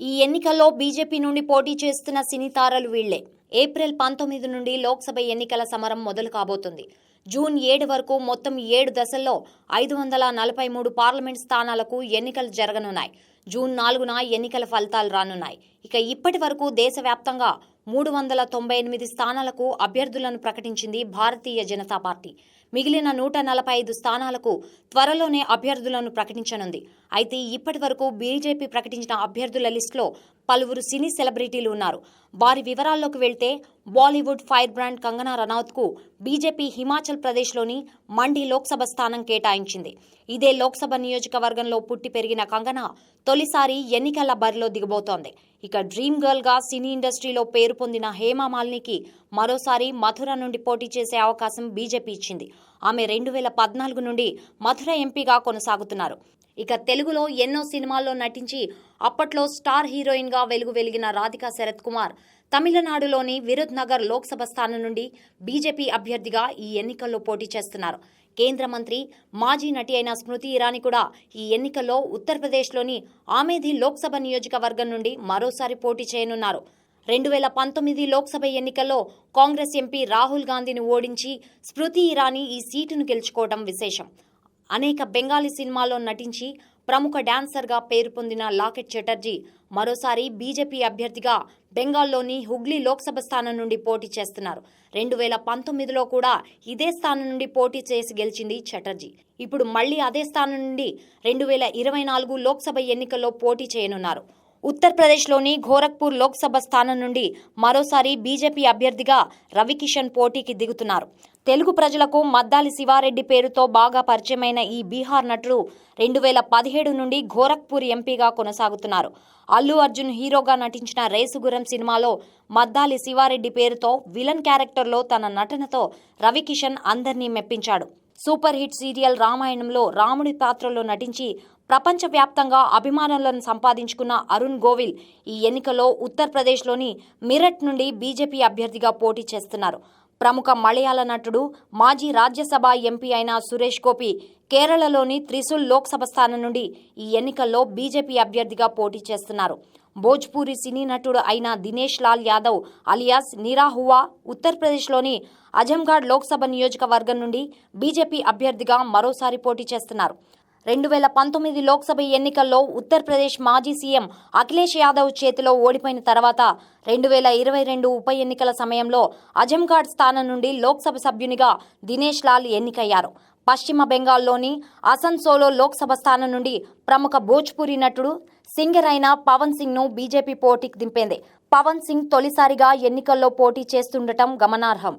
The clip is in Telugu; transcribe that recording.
ఈ ఎన్నికల్లో బీజేపీ నుండి పోటీ చేస్తున్న సినీ తారలు వీళ్ళే ఏప్రిల్ పంతొమ్మిది నుండి లోక్సభ ఎన్నికల సమరం మొదలు కాబోతుంది. జూన్ ఏడు వరకు మొత్తం ఏడు దశల్లో ఐదు వందల నలభై మూడు పార్లమెంట్ స్థానాలకు ఎన్నికలు జరగనున్నాయి. జూన్ నాలుగున ఎన్నికల ఫలితాలు రానున్నాయి. ఇక ఇప్పటి వరకు దేశవ్యాప్తంగా మూడు వందల తొంభై ఎనిమిది స్థానాలకు అభ్యర్థులను ప్రకటించింది భారతీయ జనతా పార్టీ. మిగిలిన నూట నలభై ఐదు స్థానాలకు త్వరలోనే అభ్యర్థులను ప్రకటించనుంది. అయితే ఇప్పటి వరకు బీజేపీ ప్రకటించిన అభ్యర్థుల లిస్టులో పలువురు సినీ సెలబ్రిటీలు ఉన్నారు. వారి వివరాల్లోకి వెళ్తే బాలీవుడ్ ఫైర్ బ్రాండ్ కంగనా రనౌత్కు బీజేపీ హిమాచల్ ప్రదేశ్లోని మండి లోక్సభ స్థానం కేటాయించింది. ఇదే లోక్సభ నియోజకవర్గంలో పుట్టి పెరిగిన కంగనా తొలిసారి ఎన్నికల బరిలో దిగబోతోంది. ఇక డ్రీమ్ గర్ల్గా సినీ ఇండస్ట్రీలో పేరు పొందిన హేమామాలినికి మరోసారి మథుర నుండి పోటీ చేసే అవకాశం బీజేపీ ఇచ్చింది. ఆమె రెండు వేల పద్నాలుగు నుండి మథుర ఎంపీగా కొనసాగుతున్నారు. ఇక తెలుగులో ఎన్నో సినిమాల్లో నటించి అప్పట్లో స్టార్ హీరోయిన్గా వెలుగు వెలిగిన రాధికా శరత్ కుమార్ తమిళనాడులోని విరుద్ నగర్ లోక్సభ స్థానం నుండి బీజేపీ అభ్యర్థిగా ఈ ఎన్నికల్లో పోటీ చేస్తున్నారు. కేంద్ర మంత్రి మాజీ నటి అయిన స్మృతి ఇరానీ కూడా ఈ ఎన్నికల్లో ఉత్తరప్రదేశ్లోని ఆమేధి లోక్సభ నియోజకవర్గం నుండి మరోసారి పోటీ చేయనున్నారు. రెండు వేల పంతొమ్మిది లోక్సభ ఎన్నికల్లో కాంగ్రెస్ ఎంపీ రాహుల్ గాంధీని ఓడించి స్మృతి ఇరానీ ఈ సీటును గెలుచుకోవడం విశేషం. అనేక బెంగాలీ సినిమాల్లో నటించి ప్రముఖ డాన్సర్గా పేరు పొందిన లాకెట్ చటర్జీ మరోసారి బీజేపీ అభ్యర్థిగా బెంగాల్లోని హుగ్లీ లోక్సభ స్థానం నుండి పోటీ చేస్తున్నారు. రెండు వేల పంతొమ్మిదిలో కూడా ఇదే స్థానం నుండి పోటీ చేసి గెలిచింది చటర్జీ ఇప్పుడు మళ్ళీ అదే స్థానం నుండి రెండు వేల ఇరవై నాలుగు లోక్సభ ఎన్నికల్లో పోటీ చేయనున్నారు. ఉత్తరప్రదేశ్లోని గోరఖ్పూర్ లోక్సభ స్థానం నుండి మరోసారి బీజేపీ అభ్యర్థిగా రవికిషన్ పోటీకి దిగుతున్నారు. తెలుగు ప్రజలకు మద్దాలి శివారెడ్డి పేరుతో బాగా పరిచయమైన ఈ బీహార్ నటుడు రెండు వేల పదిహేడు నుండి గోరఖ్పూర్ ఎంపీగా కొనసాగుతున్నారు. అల్లు అర్జున్ హీరోగా నటించిన రేసుగురం సినిమాలో మద్దాలి శివారెడ్డి పేరుతో విలన్ క్యారెక్టర్లో తన నటనతో రవికిషన్ అందర్నీ మెప్పించాడు. సూపర్ హిట్ సీరియల్ రామాయణంలో రాముడి పాత్రలో నటించి ప్రపంచవ్యాప్తంగా అభిమానులను సంపాదించుకున్న అరుణ్ గోవిల్ ఈ ఎన్నికలో ఉత్తరప్రదేశ్లోని మిరట్ నుండి బీజేపీ అభ్యర్థిగా పోటీ చేస్తున్నారు. ప్రముఖ మలయాళ నటుడు మాజీ రాజ్యసభ ఎంపీ అయిన సురేష్ గోపి కేరళలోని త్రిశూల్ లోక్సభ స్థానం నుండి ఈ ఎన్నికల్లో బీజేపీ అభ్యర్థిగా పోటీ చేస్తున్నారు. భోజ్పూరి సినీ నటుడు అయిన దినేష్ లాల్ యాదవ్ అలియాస్ నిరాహువా ఉత్తరప్రదేశ్లోని అజంఘాడ్ లోక్సభ నియోజకవర్గం నుండి బీజేపీ అభ్యర్థిగా మరోసారి పోటీ చేస్తున్నారు. రెండు వేల పంతొమ్మిది లోక్సభ ఎన్నికల్లో ఉత్తరప్రదేశ్ మాజీ సీఎం అఖిలేష్ యాదవ్ చేతిలో ఓడిపోయిన తర్వాత రెండు వేల ఇరవై రెండు ఉప ఎన్నికల సమయంలో అజంఘాడ్ స్థానం నుండి లోక్సభ సభ్యునిగా దినేష్ లాల్ ఎన్నికయ్యారు. పశ్చిమ బెంగాల్లోని అసన్సోలో లోక్సభ స్థానం నుండి ప్రముఖ భోజ్పురి నటుడు సింగర్ అయిన పవన్ సింగ్ను బీజేపీ పోటీకి దింపింది. పవన్ సింగ్ తొలిసారిగా ఎన్నికల్లో పోటీ చేస్తుండటం గమనార్హం.